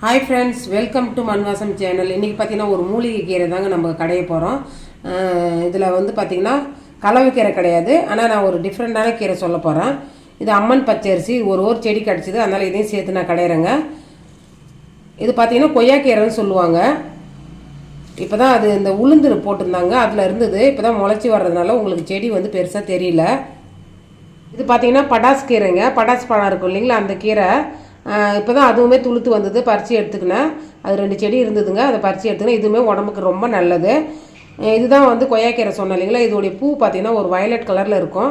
Hi friends welcome to Manvasam channel இன்றைக்கி பார்த்தீங்கன்னா ஒரு மூலிகை கீரை தாங்க நம்ம கடைய போகிறோம் இதில் வந்து பார்த்திங்கன்னா கலவை கீரை கிடையாது. ஆனால் நான் ஒரு டிஃப்ரெண்ட்டான கீரை சொல்ல போகிறேன் இது அம்மன் பச்சரிசி. ஒரு ஒரு செடி கிடச்சிது. அதனால் இதையும் சேர்த்து நான் கடையிறேங்க. இது பார்த்தீங்கன்னா கொய்யாக்கீரைன்னு சொல்லுவாங்க. இப்போ தான் அது இந்த உளுந்து போட்டிருந்தாங்க. அதில் இருந்தது. இப்போ தான் முளைச்சி வர்றதுனால உங்களுக்கு செடி வந்து பெருசாக தெரியல. இது பார்த்தீங்கன்னா படாஸ் கீரைங்க. படாஸ் பழம் இருக்கும் இல்லைங்களா? அந்த கீரை. இப்போ தான் அதுவுமே துளுத்து வந்தது. பறித்து எடுத்துக்கினேன். அது ரெண்டு செடி இருந்ததுங்க. அதை பறித்து எடுத்துக்கினேன். இதுவுமே உடம்புக்கு ரொம்ப நல்லது. இதுதான் வந்து கொய்யாக்கீரை சொன்னேன் இல்லைங்களா? இதோடைய பூ பார்த்தீங்கன்னா ஒரு வயலட் கலரில் இருக்கும்.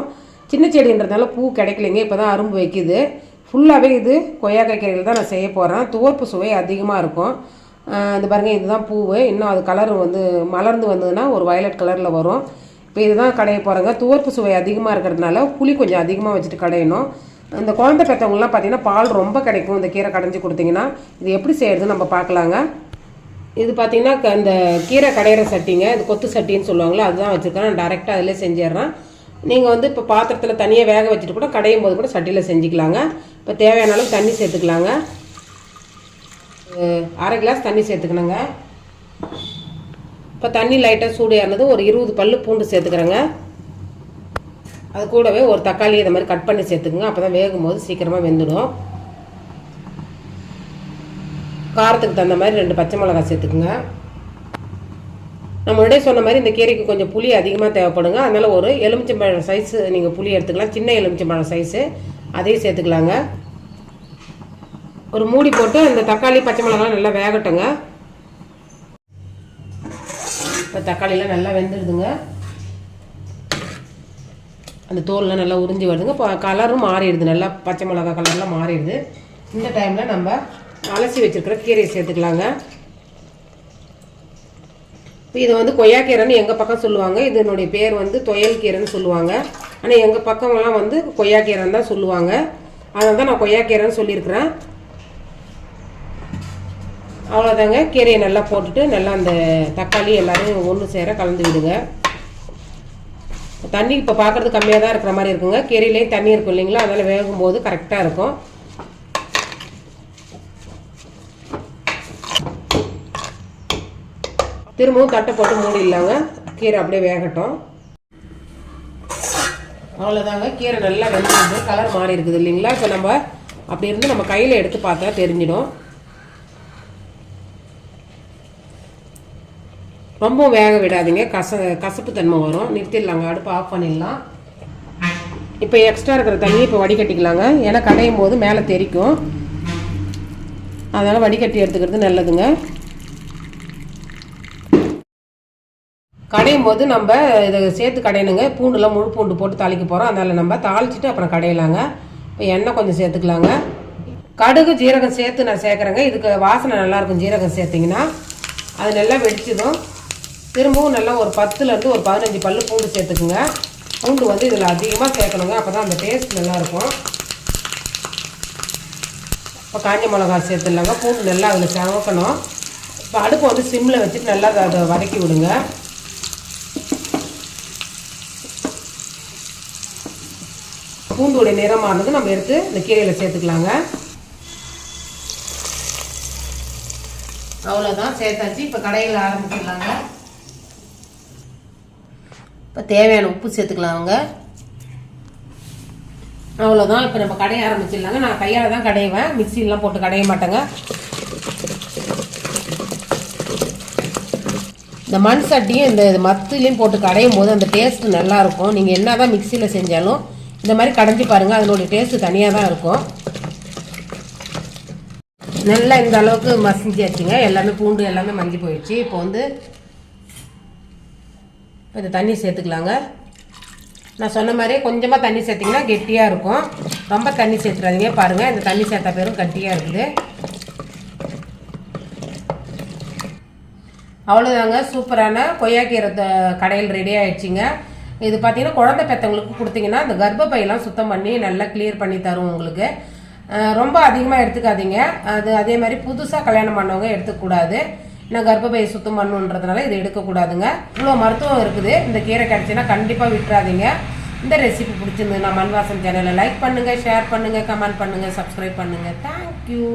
சின்ன செடின்றதுனால பூ கிடைக்கலைங்க. இப்போ தான் அரும்பு வைக்குது. ஃபுல்லாகவே இது கொய்யாக்காய் கீரையில் தான் நான் செய்ய போகிறேன் துவர்ப்பு சுவை அதிகமாக இருக்கும். இந்த பாருங்கள் இதுதான் பூவு. இன்னும் அது கலர் வந்து மலர்ந்து வந்ததுன்னா ஒரு வயலட் கலரில் வரும். இப்போ இதுதான் கடைய போகிறேங்க துவர்ப்பு சுவை அதிகமாக இருக்கிறதுனால புளி கொஞ்சம் அதிகமாக வச்சுட்டு கடையணும். இந்த குழந்தை பெற்றவங்களாம் பார்த்தீங்கன்னா பால் ரொம்ப கிடைக்கும். இந்த கீரை கடைஞ்சி கொடுத்தீங்கன்னா இது எப்படி செய்யறது நம்ம பார்க்கலாங்க. இது பார்த்தீங்கன்னா க- இந்த கீரை கடையிற சட்டிங்க இது கொத்து சட்டின்னு சொல்லுவாங்களோ அதுதான் வச்சுருக்கேன். நான் டேரெக்டாக அதிலே செஞ்சிடுறேன். நீங்கள் வந்து இப்போ பாத்திரத்தில் தனியாக வேக வச்சுட்டு கூட கடையும் போது கூட சட்டியில் செஞ்சுக்கலாங்க. இப்போ தேவையான அளவு தண்ணி சேர்த்துக்கலாங்க. அரை கிளாஸ் தண்ணி சேர்த்துக்கணுங்க. இப்போ தண்ணி லைட்டாக சூடு ஏறினது ஒரு இருபது பல்லு பூண்டு சேர்த்துக்கிறேங்க. அது கூடவே ஒரு தக்காளி இதை மாதிரி கட் பண்ணி சேர்த்துக்குங்க. அப்போ தான் வேகும்போது சீக்கிரமாக வெந்துடும். காரத்துக்கு தகுந்த மாதிரி ரெண்டு பச்சை மிளகாய் சேர்த்துக்குங்க. நம்ம முன்னாடியே சொன்ன மாதிரி இந்த கீரைக்கு கொஞ்சம் புளி அதிகமாக தேவைப்படுங்க. அதனால் ஒரு எலுமிச்சம்பழம் சைஸு நீங்கள் புளி எடுத்துக்கலாம். சின்ன எலுமிச்சம்பழம் சைஸு அதையும் சேர்த்துக்கலாங்க. ஒரு மூடி போட்டு அந்த தக்காளி பச்சை மிளகாய் நல்லா வேகட்டுங்க. இப்போ தக்காளிலாம் நல்லா வெந்துடுதுங்க. அந்த தோல்லாம் நல்லா உறிஞ்சி வருதுங்க. இப்போ கலரும் மாறிடுது. நல்லா பச்சை மிளகா கலர்லாம் மாறிடுது. இந்த டைமில் நம்ம அலசி வச்சுருக்கிற கீரையை சேர்த்துக்கலாங்க. இப்போ இது வந்து கொய்யாக்கீரைன்னு எங்கள் பக்கம் சொல்லுவாங்க. இதனுடைய பேர் வந்து தொயல் கீரைன்னு சொல்லுவாங்க. ஆனால் எங்கள் பக்கமெல்லாம் வந்து கொய்யாக்கீரைன்னு தான் சொல்லுவாங்க. அதனால தான் நான் கொய்யாக்கீரைன்னு சொல்லியிருக்கிறேன். அவ்வளோதாங்க கீரையை நல்லா போட்டுட்டு நல்லா அந்த தக்காளி எல்லோரும் ஒன்று சேர கலந்து விடுங்க. தண்ணி இப்போ பார்க்குறது கம்மியாக தான் இருக்கிற மாதிரி இருக்குங்க. கீரையிலேயும் தண்ணி இருக்கும் இல்லைங்களா? அதனால் வேகும் போது கரெக்டாக இருக்கும். திரும்பவும் தட்டை போட்டு மூடிடலாங்க கீரை அப்படியே வேகட்டும். அவ்வளோதாங்க கீரை நல்லா வெந்து கலர் மாறி இருக்குது இல்லைங்களா? இப்போ நம்ம அப்படி இருந்து நம்ம கையில் எடுத்து பார்த்தா தெரிஞ்சிடும். ரொம்ப வேக விடாதீங்க. கச கசப்பு தன்மை வரும். நிறுத்திடலாங்க. அடுப்பு ஆஃப் பண்ணிடலாம். இப்போ எக்ஸ்ட்ரா இருக்கிற தண்ணி இப்போ வடிகட்டிக்கலாங்க. ஏன்னா கடையும் போது மேலே தெரிக்கும். அதனால் வடிகட்டி எடுத்துக்கிறது நல்லதுங்க. கடையும் போது நம்ம இதை சேர்த்து கடையணுங்க. பூண்டுலாம் முழு பூண்டு போட்டு தாளிக்க போகிறோம் அதனால் நம்ம தாளிச்சிட்டு அப்புறம் கடையலாங்க. இப்போ எண்ணெய் கொஞ்சம் சேர்த்துக்கலாங்க. கடுகு ஜீரகம் சேர்த்து நான் சேர்க்குறேங்க. இதுக்கு வாசனை நல்லாயிருக்கும் ஜீரகம் சேர்த்திங்கன்னா. அது நல்லா வெடிச்சதும் திரும்பவும் நல்லா ஒரு பத்துலேருந்து ஒரு பதினஞ்சு பல்லு பூண்டு சேர்த்துக்குங்க. பூண்டு வந்து இதில் அதிகமாக சேர்க்கணுங்க. அப்போ தான் அந்த டேஸ்ட் நல்லாயிருக்கும். இப்போ காஞ்ச மிளகா சேர்த்துடலாங்க. பூண்டு நல்லா அதில் சவக்கணும். இப்போ அடுப்பு வந்து சிம்மில் வச்சுட்டு நல்லா அதை- அதை வதக்கி விடுங்க. பூண்டுடைய நிறமானது நம்ம எடுத்து இந்த கீரையில் சேர்த்துக்கலாங்க. அவ்வளோதான் சேர்த்தாச்சு. இப்போ கடையில் ஆரம்பிச்சிடலாங்க. இப்போ தேவையான உப்பு சேர்த்துக்கலாங்க அவ்வளோதான் இப்போ நம்ம கடைய ஆரம்பிச்சிடலாங்க. நான் கையால் தான் கடைவேன். மிக்சிலாம் போட்டு கடைய மாட்டேங்க. இந்த மண் சட்டியும் இந்த மத்துலேயும் போட்டு கடையும் போது அந்த டேஸ்ட்டு நல்லாயிருக்கும் நீங்கள் என்ன தான் மிக்சியில் செஞ்சாலும் இந்த மாதிரி கடைஞ்சி பாருங்கள் அதனுடைய டேஸ்ட்டு தனியாக தான் இருக்கும். நல்லா இந்த அளவுக்கு மசிஞ்சாச்சுங்க எல்லாமே பூண்டு எல்லாமே மஞ்சி போயிடுச்சு. இப்போ வந்து இந்த தண்ணி சேர்த்துக்கலாங்க. நான் சொன்ன மாதிரியே கொஞ்சமாக தண்ணி சேர்த்திங்கன்னா கெட்டியாக இருக்கும். ரொம்ப தண்ணி சேர்த்துறாதீங்க. பாருங்கள் இந்த தண்ணி சேர்த்தா பேரும் கட்டியாக இருக்குது. அவ்வளோதாங்க சூப்பரான கொய்யாக்கீரை கடையில் ரெடி ஆகிடுச்சிங்க இது பார்த்தீங்கன்னா குழந்தை பெற்றவங்களுக்கு கொடுத்தீங்கன்னா அந்த கர்ப்பப்பையெல்லாம் சுத்தம் பண்ணி நல்லா கிளியர் பண்ணி தரும் உங்களுக்கு. ரொம்ப அதிகமாக எடுத்துக்காதீங்க. அது அதே மாதிரி புதுசாக கல்யாணம் பண்ணவங்க எடுத்துக்கூடாது ஏன்னா கர்ப்பப்பையை சுத்தம் பண்ணுன்றதுனால இதை எடுக்கக்கூடாதுங்க. இவ்வளோ மருத்துவம் இருக்குது. இந்த கீரை கிடச்சின்னா கண்டிப்பாக விட்டுறாதீங்க. இந்த ரெசிபி பிடிச்சிருந்ததுன்னா மண்வாசன் சேனலை லைக் பண்ணுங்கள் ஷேர் பண்ணுங்கள் கமெண்ட் பண்ணுங்கள் சப்ஸ்கிரைப் பண்ணுங்கள் தேங்க்யூ